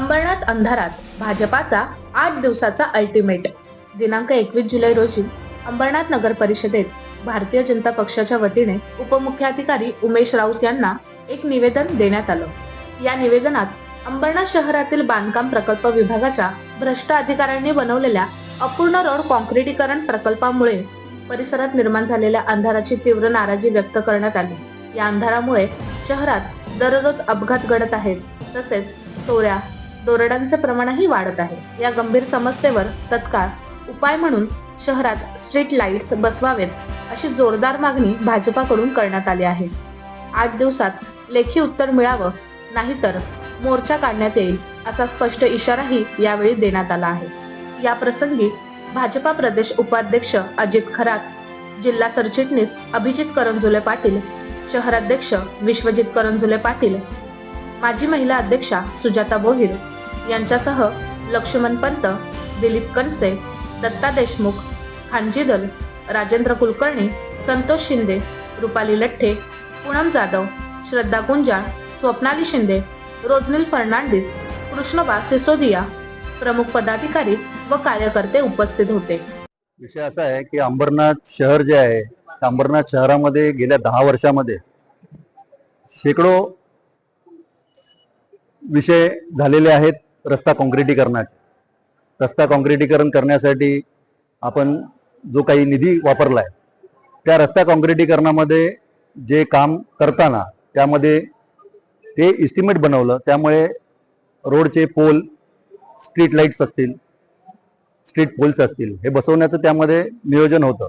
अंबरनाथ अंधारात भाजपाचा आठ दिवसाचा अल्टिमेट दिनांक एकवीस जुलै रोजी अंबरनाथ नगर परिषदेत भारतीय जनता पक्षाच्या वतीने उपमुख्याधिकारी उमेश राऊत यांना एक निवेदन देण्यात आलं. या निवेदनात अंबरनाथ शहरातील बांधकाम प्रकल्प विभागाच्या भ्रष्ट अधिकाऱ्यांनी बनवलेल्या अपूर्ण रोड कॉन्क्रिटीकरण प्रकल्पामुळे परिसरात निर्माण झालेल्या अंधाराची तीव्र नाराजी व्यक्त करण्यात आली. या अंधारामुळे शहरात दररोज अपघात घडत आहेत तसेच चोऱ्या दरोड्यांचे प्रमाणही वाढत आहे. या गंभीर समस्येवर तत्काळ उपाय म्हणून शहरात स्ट्रीट लाईट्स बसवावेत अशी जोरदार मागणी भाजपाकडून करण्यात आली आहे. आठ दिवसात लेखी उत्तर मिळावं नाहीतर मोर्चा काढण्यात येईल असा स्पष्ट इशाराही यावेळी देण्यात आला आहे. या प्रसंगी भाजपा प्रदेश उपाध्यक्ष अजित खरात जिल्हा सरचिटणीस अभिजित करंजुले पाटील शहराध्यक्ष विश्वजित करंजुले पाटील माजी महिला अध्यक्षा सुजाता बोहिर यांच्यासह लक्ष्मण पंत दिलीप कणसे दत्ता देशमुख खांजीदल राजेंद्र कुलकर्णी संतोष शिंदे रुपाली लठ्ठे पूनम जाधव श्रद्धा गुंजाळ स्वप्नाली शिंदे रोजनिल फर्नांडिस कृष्णबा सिसोदिया प्रमुख पदाधिकारी व कार्यकर्ते उपस्थित होते. विषय असा आहे की अंबरनाथ शहर जे आहे अंबरनाथ शहरामध्ये गेल्या दहा वर्षामध्ये शेकडो विषय झालेले आहेत. रस्ता काँक्रिटीकरणाचे रस्ता काँक्रिटीकरण करण्यासाठी आपण जो काही निधी वापरला आहे त्या रस्ता काँक्रिटीकरणामध्ये जे काम करताना त्यामध्ये ते इस्टिमेट बनवलं त्यामुळे रोडचे पोल स्ट्रीट लाईट्स असतील स्ट्रीट पोल्स असतील हे बसवण्याचं त्यामध्ये नियोजन होतं.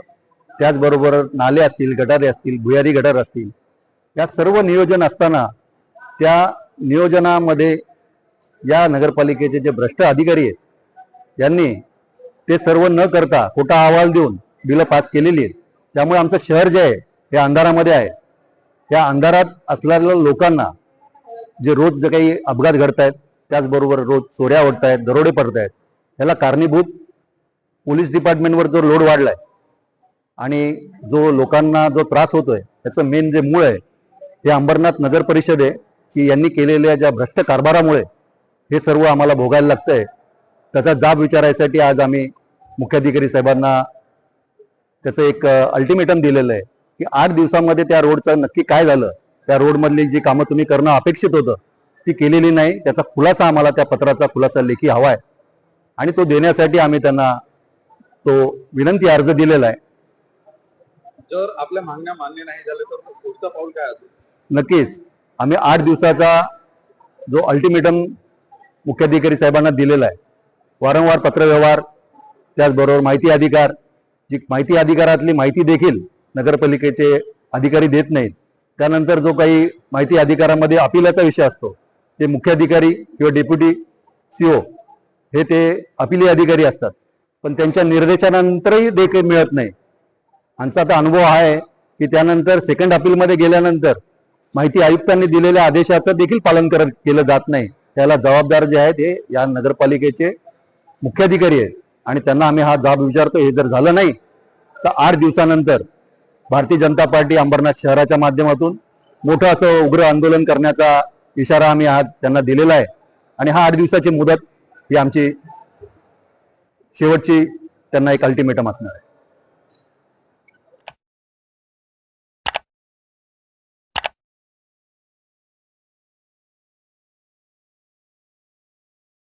त्याचबरोबर नाले असतील गटारे असतील भुयारी गटार असतील या सर्व नियोजन असताना त्या नियोजनामध्ये या नगरपालिकेचे जे भ्रष्ट अधिकारी आहेत यांनी ते सर्व न करता खोटा अहवाल देऊन बिलं पास केलेली आहेत. त्यामुळे आमचं शहर जे आहे हे अंधारामध्ये आहे. त्या अंधारात असलेल्या लोकांना जे रोज जे काही अपघात घडत आहेत त्याचबरोबर रोज चोऱ्या ओढत आहेत दरोडे पडत आहेत याला कारणीभूत पोलीस डिपार्टमेंटवर जो लोड वाढलाय आणि जो लोकांना जो त्रास होतोय त्याचं मेन जे मूळ आहे हे अंबरनाथ नगर परिषद आहे की यांनी केलेल्या ज्या भ्रष्ट कारभारामुळे हे सर्व आम्हाला भोगायला लागतंय. त्याचा जाब विचारायसाठी आज आम्ही मुख्याधिकारी साहेबांना त्याचं एक अल्टिमेटम दिलेलं आहे की आठ दिवसामध्ये त्या रोडचं नक्की काय झालं? त्या रोडमधली जी कामं तुम्ही करणं अपेक्षित होतं ती केलेली नाही. त्याचा खुलासा आम्हाला त्या पत्राचा खुलासा लेखी हवा आहे आणि तो देण्यासाठी आम्ही त्यांना तो विनंती अर्ज दिलेला आहे. जर आपल्या मागण्या मान्य नाही झाल्या तर पुढचं पाऊल काय असेल? नक्कीच. आम्ही आठ दिवसाचा जो अल्टिमेटम मुख्याधिकारी साहेबांना दिलेला आहे. वारंवार पत्रव्यवहार त्याचबरोबर माहिती अधिकार जी माहिती अधिकारातली माहिती देखील नगरपालिकेचे अधिकारी देत नाहीत. त्यानंतर जो काही माहिती अधिकारामध्ये अपिलाचा विषय असतो ते मुख्याधिकारी किंवा डेप्युटी सीओ हे ते अपिली अधिकारी असतात. पण त्यांच्या निर्देशानंतरही देखील मिळत नाही. आमचा आता अनुभव आहे की त्यानंतर सेकंड अपीलमध्ये गेल्यानंतर माहिती आयुक्तांनी दिलेल्या आदेशाचं देखील पालन करत केलं जात नाही. त्याला जबाबदार जे आहेत हे या नगरपालिकेचे मुख्याधिकारी आहेत. आणि त्यांना आम्ही हा जाब विचारतो हे जर झालं नाही तर आठ दिवसानंतर भारतीय जनता पार्टी अंबरनाथ शहराच्या माध्यमातून मोठं असं उग्र आंदोलन करण्याचा इशारा आम्ही आज त्यांना दिलेला आहे. आणि हा आठ दिवसाची मुदत ही आमची शेवटची त्यांना एक अल्टिमेटम असणार आहे.